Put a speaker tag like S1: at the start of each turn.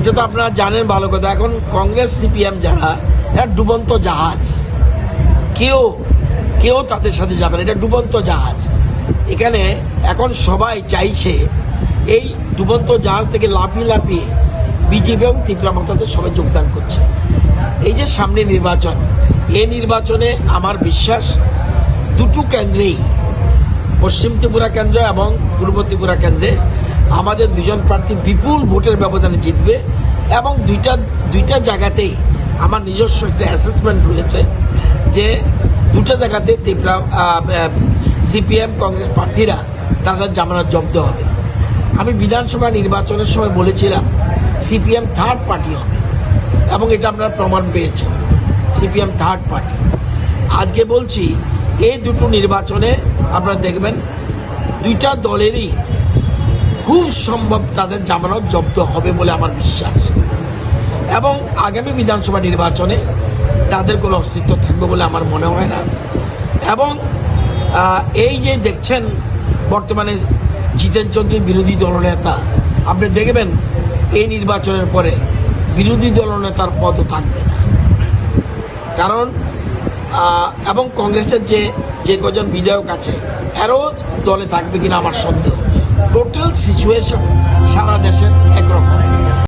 S1: এটা তো আপনারা জানেন ভালো কথা। এখন কংগ্রেস, সিপিএম যারা এটা ডুবন্ত জাহাজ। কেউ কেউ তাদের সাথে যাবে না। এটা ডুবন্ত জাহাজ। এখানে এখন সবাই চাইছে এই ডুবন্ত জাহাজ থেকে লাফিয়ে লাফিয়ে বিজেপি এবং মমতাতে সবাই যোগদান করছে। এই যে সামনে নির্বাচন, এই নির্বাচনে আমার বিশ্বাস দুটো কেন্দ্রেই পশ্চিম ত্রিপুরা কেন্দ্র এবং পূর্ব ত্রিপুরা কেন্দ্রে আমাদের দুজন প্রার্থী বিপুল ভোটের ব্যবধানে জিতবে এবং দুইটা দুইটা জায়গাতেই আমার নিজস্ব একটা অ্যাসেসমেন্ট রয়েছে যে দুটো জায়গাতে ত্রিপুরা সিপিএম কংগ্রেস প্রার্থীরা তাদের জামানত জব্দ হবে। আমি বিধানসভা নির্বাচনের সময় বলেছিলাম সিপিএম থার্ড পার্টি হবে এবং এটা আপনারা প্রমাণ পেয়েছেন সিপিএম থার্ড পার্টি আজকে বলছি, এই দুটো নির্বাচনে আপনারা দেখবেন দুইটা দলেরই খুব সম্ভব তাদের জামানত জব্দ হবে বলে আমার বিশ্বাস। এবং আগামী বিধানসভা নির্বাচনে তাদের কোনো অস্তিত্ব থাকবে বলে আমার মনে হয় না। এবং এই যে দেখছেন বর্তমানে জিতেন চৌধুরী বিরোধী দলনেতা, আপনি দেখবেন এই নির্বাচনের পরে বিরোধী দলনেতার পদও থাকবে না। কারণ এবং কংগ্রেসের যে যে কজন বিধায়ক আছে, এরও দলে থাকবে কিনা আমার সন্দেহ। টোটাল সিচুয়েশন সারা দেশের একরকম।